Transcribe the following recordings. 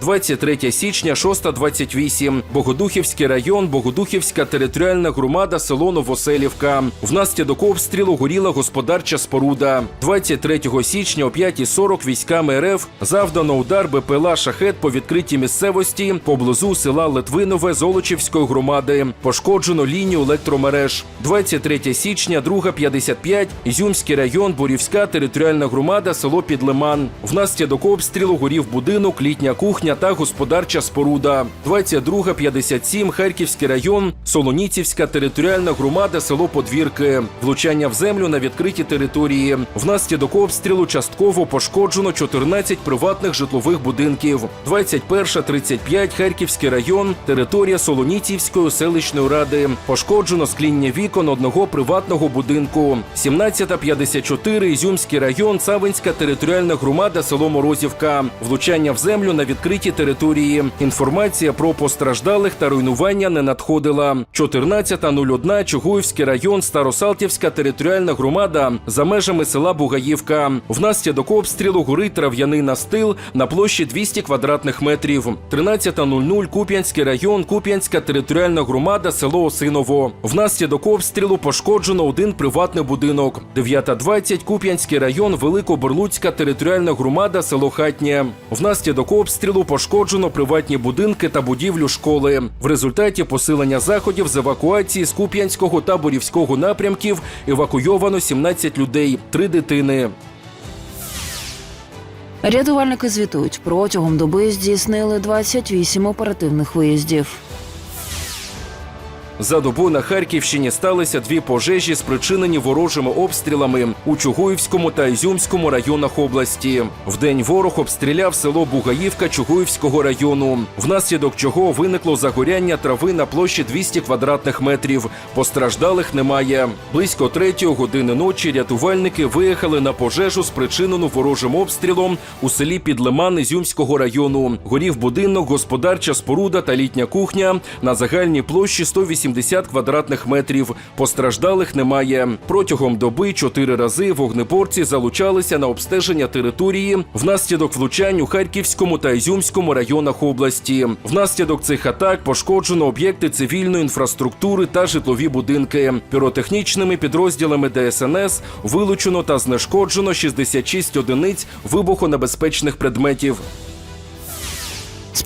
23 січня, 6.28. Богодухівський район, Богодухівська територіальна громада, село Новоселівка. Внаслідок обстрілу горіла господарча споруда. 23 січня о 5.40 військами РФ завдано удар БПЛА «Шахет» по відкритій місцевості поблизу села Литвинове Золочівської громади. Пошкоджено лінію електромереж. 23 січня, 2.55, Ізюмський район, Борівська територіальна громада, село Підлиман. Внаслідок обстрілу горів будинок, літня кухня та господарча споруда. 22.57, Харківський район, Солоніцівська територіальна громада, село Подвірки. Влучання в землю на відкритій території. Внаслідок обстрілу частково пошкоджено 14 приватних житлових будинків. 21.35, Харківський район, територія Солоніцівської селищної ради. Пошкоджено скління вікон одного приватного будинку. 17.54, Ізюмський район, Савинська територіальна громада, село Морозівка. Влучання в землю на відкритій території. Інформація про постраждалих та руйнування не надходила. 14.01, Чугуївський район, Старосалтівська територіальна громада за межами села Бугаївка. Внаслідок обстрілу горить трав'яний настил на площі 200 квадратних метрів. 13.00, Куп'янський район, Куп'янська територіальна громада, село Осиново. Внаслідок обстрілу пошкоджено один приватний будинок. 9.20, Куп'янський район, Великоборлуцька територіальна громада, село Хатнє. Внаслідок обстрілу пошкоджено приватні будинки та будівлю школи. В результаті посилення заходів з евакуації з Куп'янського та Борівського напрямків евакуйовано 17 людей, три дитини. Рятувальники звітують, протягом доби здійснили 28 оперативних виїздів. За добу на Харківщині сталися дві пожежі, спричинені ворожими обстрілами у Чугуївському та Ізюмському районах області. Вдень ворог обстріляв село Бугаївка Чугуївського району, внаслідок чого виникло загоряння трави на площі 200 квадратних метрів. Постраждалих немає. Близько третьої години ночі рятувальники виїхали на пожежу, спричинену ворожим обстрілом у селі Підлиман Ізюмського району. Горів будинок, господарча споруда та літня кухня на загальній площі 180 квадратних метрів. Постраждалих немає. Протягом доби чотири рази вогнеборці залучалися на обстеження території внаслідок влучань у Харківському та Ізюмському районах області. Внаслідок цих атак пошкоджено об'єкти цивільної інфраструктури та житлові будинки. Піротехнічними підрозділами ДСНС вилучено та знешкоджено 66 одиниць вибухонебезпечних предметів.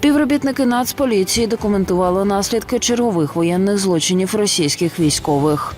Співробітники Нацполіції документували наслідки чергових воєнних злочинів російських військових.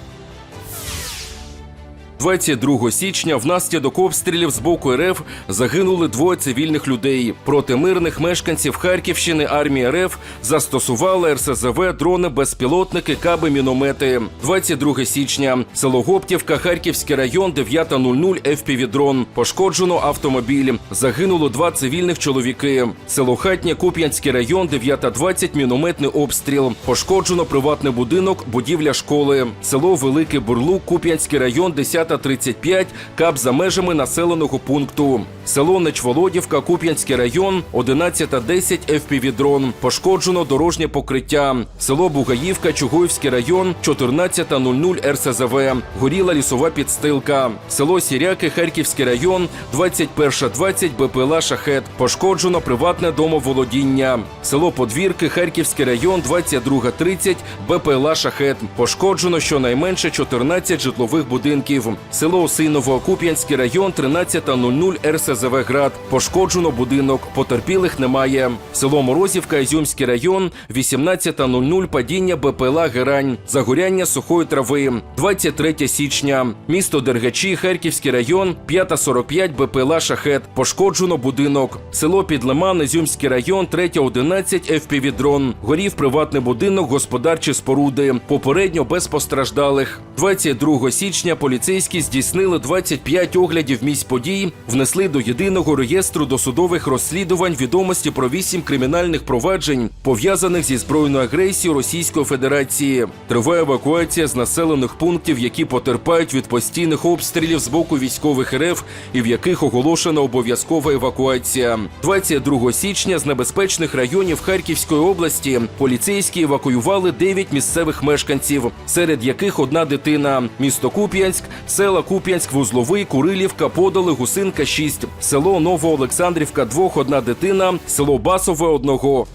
22 січня внаслідок обстрілів з боку РФ загинули двоє цивільних людей. Проти мирних мешканців Харківщини армія РФ застосувала РСЗВ, дрони, безпілотники, каби, міномети. 22 січня село Гоптівка, Харківський район, 9.00 FPV-дрон. Пошкоджено автомобіль. Загинуло два цивільних чоловіки. Село Хатнє, Куп'янський район, 9.20 мінометний обстріл. Пошкоджено приватний будинок, будівля школи. Село Великий Бурлук, Куп'янський район, 10.35, кап за межами населеного пункту. Село Нечволодівка, Куп'янський район, 11.10 FPV-дрон. Пошкоджено дорожнє покриття. Село Бугаївка, Чугуївський район, 14.00 РСЗВ. Горіла лісова підстилка. Село Сіряки, Харківський район, 21.20 БПЛА «Шахет». Пошкоджено приватне домоволодіння. Село Подвірки, Харківський район, 22.30 БПЛА «Шахет». Пошкоджено щонайменше 14 житлових будинків. Село Осиново, Куп'янський район, 13.00 РСЗВ Град. Пошкоджено будинок. Потерпілих немає. Село Морозівка, Ізюмський район, 18.00 падіння БПЛА Герань. Загоряння сухої трави. 23 січня. Місто Дергачі, Харківський район, 5.45 БПЛА Шахет. Пошкоджено будинок. Село Підлиман, Ізюмський район, 3.11 FPV-дрон. Горів приватний будинок, господарчі споруди. Попередньо без постраждалих. 22 січня поліцейські поліцейські здійснили 25 оглядів місць подій, внесли до єдиного реєстру досудових розслідувань відомості про вісім кримінальних проваджень, пов'язаних зі збройною агресією Російської Федерації. Триває евакуація з населених пунктів, які потерпають від постійних обстрілів з боку військових РФ і в яких оголошена обов'язкова евакуація. 22 січня з небезпечних районів Харківської області поліцейські евакуювали 9 місцевих мешканців, серед яких одна дитина. Місто Куп'янськ, села Куп'янськ, Вузловий, Курилівка, Подоли, Гусинка 6, село Новоолександрівка 2, одна дитина, село Басове одного.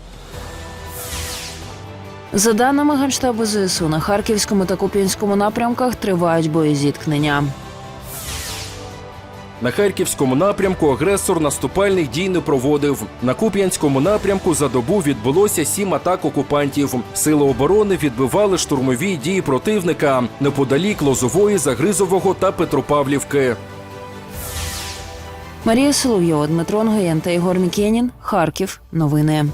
За даними Генштабу ЗСУ, на Харківському та Куп'янському напрямках тривають боєзіткнення. На харківському напрямку агресор наступальних дій не проводив. На Куп'янському напрямку за добу відбулося сім атак окупантів. Сили оборони відбивали штурмові дії противника неподалік Лозової, Загризового та Петропавлівки. Марія Соловйова, Дмитро Нгоєн та Ігор Мікенін. Харків. Новини.